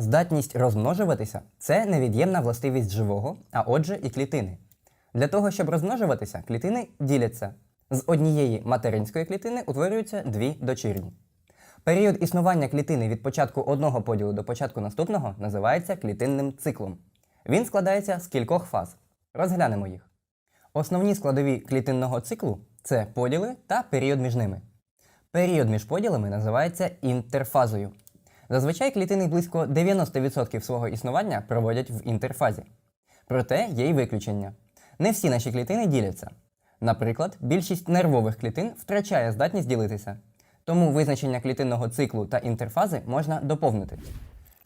Здатність розмножуватися це невід'ємна властивість живого, а отже, і клітини. Для того, щоб розмножуватися, клітини діляться. З однієї материнської клітини утворюються дві дочірні. Період існування клітини від початку одного поділу до початку наступного називається клітинним циклом. Він складається з кількох фаз. Розглянемо їх. Основні складові клітинного циклу це поділи та період між ними. Період між поділами називається інтерфазою. Зазвичай клітини близько 90% свого існування проводять в інтерфазі. Проте є й виключення. Не всі наші клітини діляться. Наприклад, більшість нервових клітин втрачає здатність ділитися. Тому визначення клітинного циклу та інтерфази можна доповнити.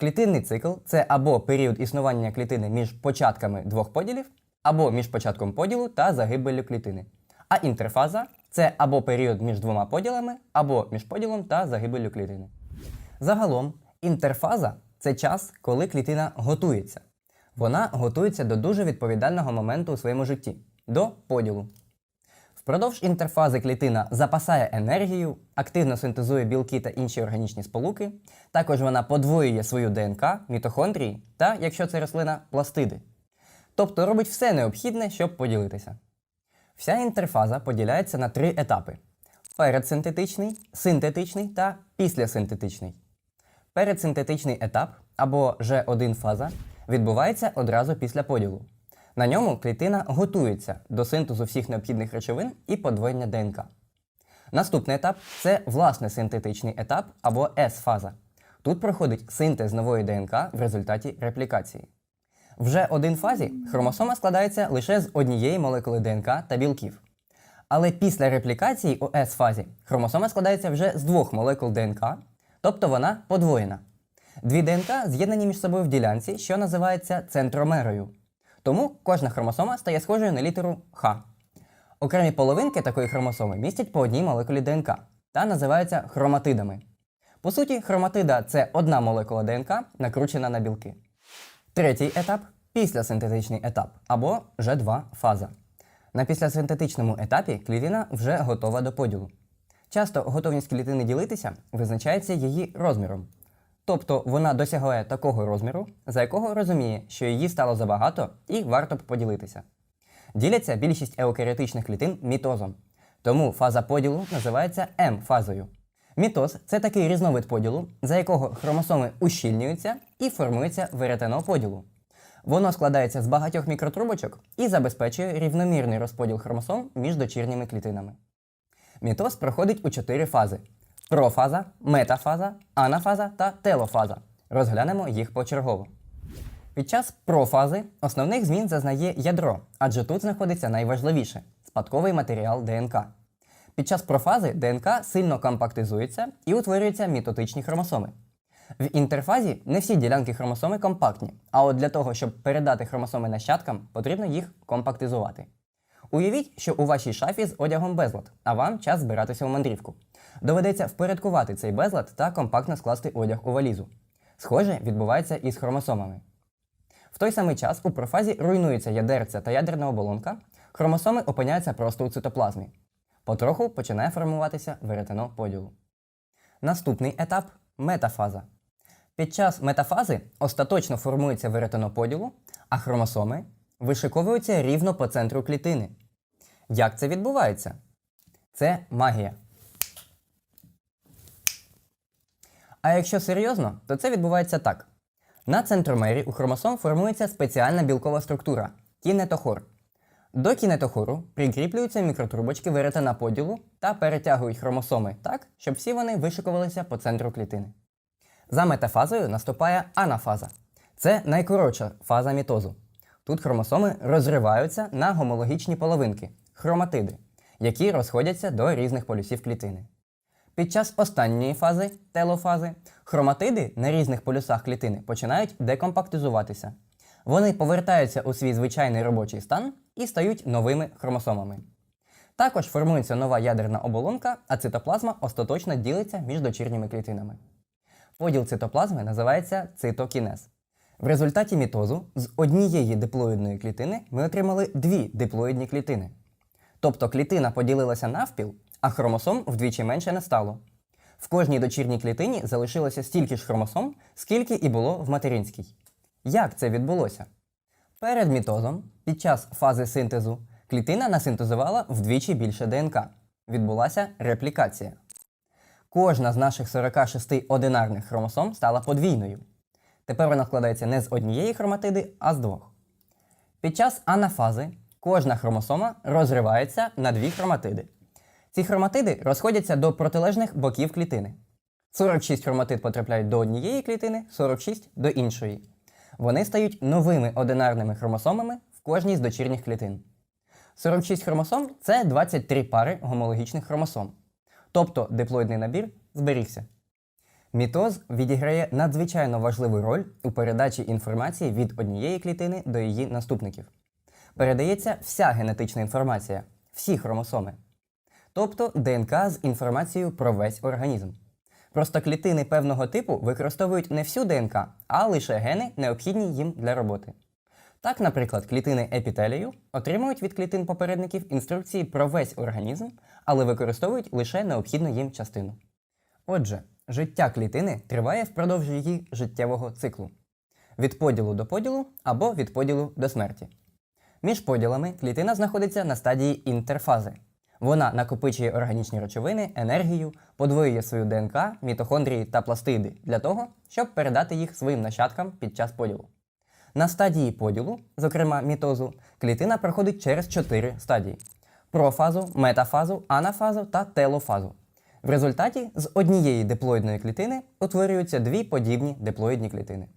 Клітинний цикл це або період існування клітини між початками двох поділів, або між початком поділу та загибеллю клітини. А інтерфаза це або період між двома поділами, або між поділом та загибеллю клітини. Загалом, інтерфаза це час, коли клітина готується. Вона готується до дуже відповідального моменту у своєму житті до поділу. Впродовж інтерфази клітина запасає енергію, активно синтезує білки та інші органічні сполуки. Також вона подвоює свою ДНК, мітохондрії та, якщо це рослина, пластиди. Тобто робить все необхідне, щоб поділитися. Вся інтерфаза поділяється на три етапи: передсинтетичний, синтетичний та післясинтетичний. Передсинтетичний етап або Ж1 фаза відбувається одразу після поділу. На ньому клітина готується до синтезу всіх необхідних речовин і подвоєння ДНК. Наступний етап це власне синтетичний етап або С-фаза. Тут проходить синтез нової ДНК в результаті реплікації. Вже один фазі хромосома складається лише з однієї молекули ДНК та білків. Але після реплікації у С-фазі хромосома складається вже з двох молекул ДНК, тобто вона подвоєна. Дві ДНК з'єднані між собою в ділянці, що називається центромерою. Тому кожна хромосома стає схожою на літеру Х. Окремі половинки такої хромосоми містять по одній молекулі ДНК та називаються хроматидами. По суті, хроматида це одна молекула ДНК, накручена на білки. Третій етап післясинтетичний етап або Ж2 фаза. На післясинтетичному етапі клітина вже готова до поділу. Часто готовність клітини ділитися визначається її розміром. Тобто вона досягає такого розміру, за якого розуміє, що її стало забагато і варто б поділитися. Діляться більшість еукаріотичних клітин мітозом. Тому фаза поділу називається М-фазою. Мітоз це такий різновид поділу, за якого хромосоми ущільнюються і формується веретено поділу. Воно складається з багатьох мікротрубочок і забезпечує рівномірний розподіл хромосом між дочірніми клітинами. Мітоз проходить у чотири фази: профаза, метафаза, анафаза та телофаза. Розглянемо їх почергово. Під час профази основних змін зазнає ядро, адже тут знаходиться найважливіше спадковий матеріал ДНК. Під час профази ДНК сильно компактизується і утворюються мітотичні хромосоми. В інтерфазі не всі ділянки хромосоми компактні, а от для того, щоб передати хромосоми нащадкам, потрібно їх компактизувати. Уявіть, що у вашій шафі з одягом безлад, а вам час збиратися у мандрівку. Доведеться впорядкувати цей безлад та компактно скласти одяг у валізу. Схоже, відбувається і з хромосомами. В той самий час у профазі руйнується ядерця та ядерна оболонка, хромосоми опиняються просто у цитоплазмі. Потроху починає формуватися веретено поділу. Наступний етап метафаза. Під час метафази остаточно формується веретено поділу, а хромосоми вишиковуються рівно по центру клітини. Як це відбувається? Це магія. А якщо серйозно, то це відбувається так. На центромері у хромосом формується спеціальна білкова структура кінетохор. До кінетохору прикріплюються мікротрубочки веретена поділу та перетягують хромосоми так, щоб всі вони вишикувалися по центру клітини. За метафазою наступає анафаза. Це найкоротша фаза мітозу. Тут хромосоми розриваються на гомологічні половинки хроматиди, які розходяться до різних полюсів клітини. Під час останньої фази телофази хроматиди на різних полюсах клітини починають декомпактизуватися. Вони повертаються у свій звичайний робочий стан і стають новими хромосомами. Також формується нова ядерна оболонка, а цитоплазма остаточно ділиться між дочірніми клітинами. Поділ цитоплазми називається цитокінез. В результаті мітозу з однієї диплоїдної клітини ми отримали дві диплоїдні клітини. Тобто клітина поділилася навпіл, а хромосом вдвічі менше не стало. В кожній дочірній клітині залишилося стільки ж хромосом, скільки і було в материнській. Як це відбулося? Перед мітозом, під час фази синтезу, клітина насинтезувала вдвічі більше ДНК. Відбулася реплікація. Кожна з наших 46 одинарних хромосом стала подвійною. Тепер вона складається не з однієї хроматиди, а з двох. Під час анафази кожна хромосома розривається на дві хроматиди. Ці хроматиди розходяться до протилежних боків клітини. 46 хроматид потрапляють до однієї клітини, 46 до іншої. Вони стають новими одинарними хромосомами в кожній з дочірніх клітин. 46 хромосом це 23 пари гомологічних хромосом. Тобто диплоїдний набір зберігся. Мітоз відіграє надзвичайно важливу роль у передачі інформації від однієї клітини до її наступників. Передається вся генетична інформація, всі хромосоми. Тобто ДНК з інформацією про весь організм. Просто клітини певного типу використовують не всю ДНК, а лише гени, необхідні їм для роботи. Так, наприклад, клітини епітелію отримують від клітин попередників інструкції про весь організм, але використовують лише необхідну їм частину. Отже, життя клітини триває впродовж її життєвого циклу від поділу до поділу або від поділу до смерті. Між поділами клітина знаходиться на стадії інтерфази. Вона накопичує органічні речовини, енергію, подвоює свою ДНК, мітохондрії та пластиди для того, щоб передати їх своїм нащадкам під час поділу. На стадії поділу, зокрема мітозу, клітина проходить через чотири стадії: профазу, метафазу, анафазу та телофазу. В результаті з однієї диплоїдної клітини утворюються дві подібні диплоїдні клітини.